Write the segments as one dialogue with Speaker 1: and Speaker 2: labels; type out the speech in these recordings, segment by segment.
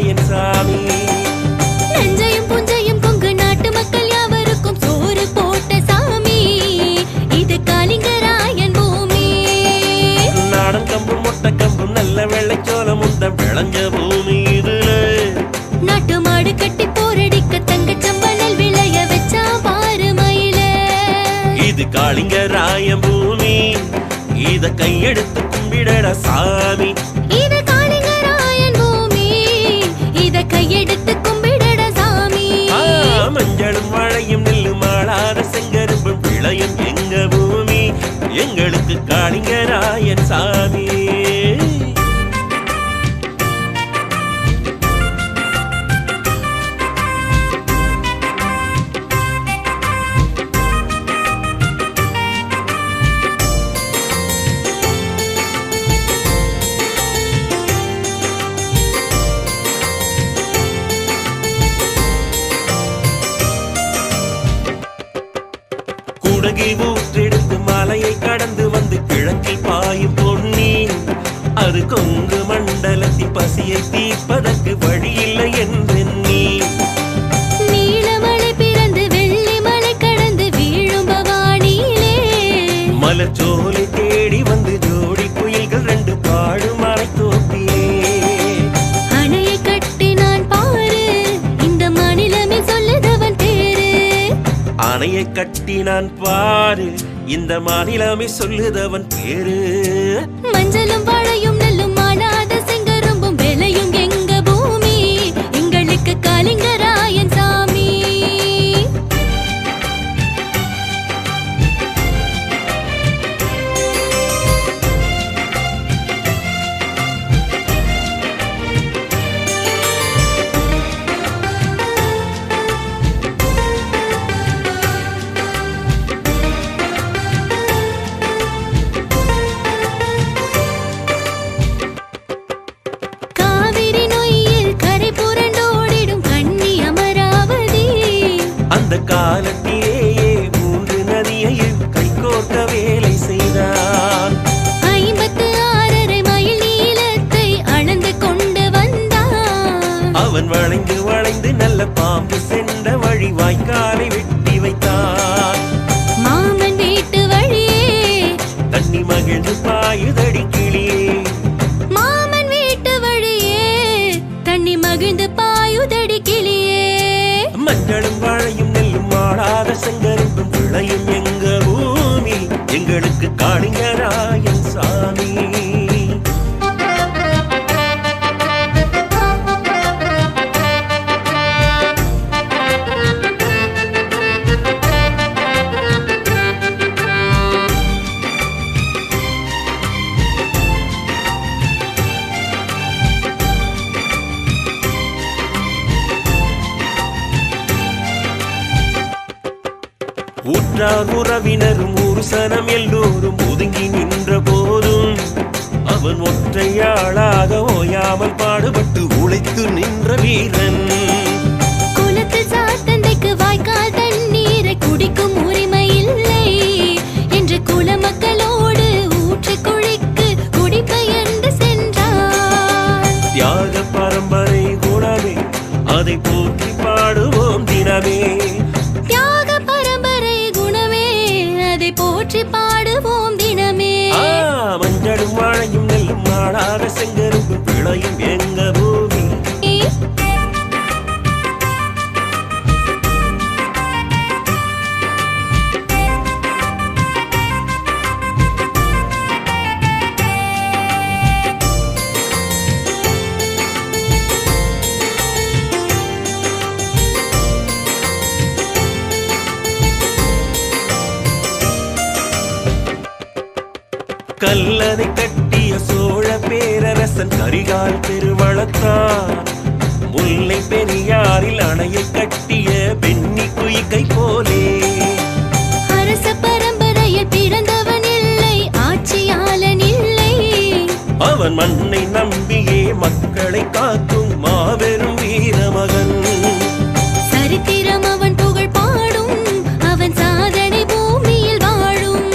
Speaker 1: என் சாமி. நஞ்சையும் புஞ்சையும்
Speaker 2: கொங்கு நாட்டு மக்கள் யாவருக்கும் சோறு போட்ட சாமி.
Speaker 1: இது கலிங்கராயன் பூமி. நாடன் கம்பு மொட்டை கம்பு நல்ல வெள்ளைச்சோளம் உந்த விளைஞ்ச பூமி இதுல. நாட்டு மாடு கட்டி போரடிக்க தங்க சம்பளல் விளைய வச்சா பாரு மயில. இது காளிங்கராயன் பூமி. இத
Speaker 2: கையெடுத்து கும்பிடட சாமி. செங்கரும்பும் எங்க பூமி
Speaker 1: எங்களுக்கு காளிங்கராயன் சாமி குடகில் ஊற்றெடுத்து மலையை கடந்து வந்து கிழக்கில்
Speaker 2: பாயும் பொன்னி அது கொங்கு மண்டலத்தின் பசியை தீர்ப்பதற்கு வழியில்லை என்று
Speaker 1: அணையை கட்டி நான் பாரு. இந்த மாநிலமே சொல்லுதவன் பேரு.
Speaker 2: மஞ்சளும் வாழையும் நெல்லும் செங்கரும்பும் விளையும் எங்க பூமி. எங்களுக்கு
Speaker 1: காலிங்க வாய்க்காலை வெட்டி வைத்தான்
Speaker 2: மாமன் வீட்டு வழியே
Speaker 1: தண்ணி மகிழ்ந்து பாயுதடி கிளியே
Speaker 2: மாமன் வீட்டு வழியே தண்ணி மகிழ்ந்து பாயுதடி கிளியே.
Speaker 1: மஞ்சளும் வாழையும் நெல்லும் மாடாத செங்கரும்பும் விளையும் எங்க பூமி? எங்களுக்கு காணிங்கராயன் உற்றார் உறவினரும் ஒரு சனம் எல்லோரும் ஒதுங்கி நின்ற போதும் அவன் ஒற்றையாளாக ஓயாமல் பாடுபட்டு உழைத்து நின்ற வீரன். போற்றி பாடுவோம் கல்லறை கட்டிய சோழ பேரரசன் கரிகால் பெருவளத்தான் முல்லை பெரியாரில் அணையை கட்டிய பெண்ணி குயிக்கை போலே.
Speaker 2: அரச பரம்பரையில் பிறந்தவன் இல்லை ஆட்சியாளன் இல்லை.
Speaker 1: அவன் மண்ணை நம்பியே மக்களை காக்கும் மாபெரும் வீரமகன்.
Speaker 2: சரித்திரம் அவன் புகழ் பாடும் அவன் சாதனை பூமியில் வாழும்.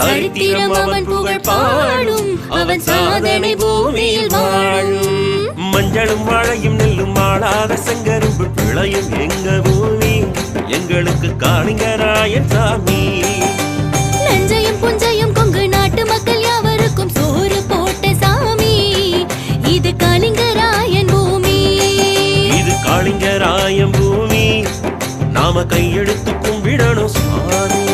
Speaker 1: சரித்திரம் அவன் பாடும் அவன் சாதனை பூமியில் வாழும். மஞ்சளும் வாழையும் நெல்லும் மாளாத செங்கரும்பு விளையும் எங்க பூமி? எங்களுக்கு காணிங்கராயன் சாமி.
Speaker 2: நஞ்சையும் புஞ்சையும் கொங்கு நாட்டு மக்கள் யாவருக்கும் சோறு போட்ட சாமி. இது காளிங்கராயன் பூமி.
Speaker 1: இது காளிங்கராயன் பூமி. நாம கையெடுத்து கும்பிடணும் சுவாமி.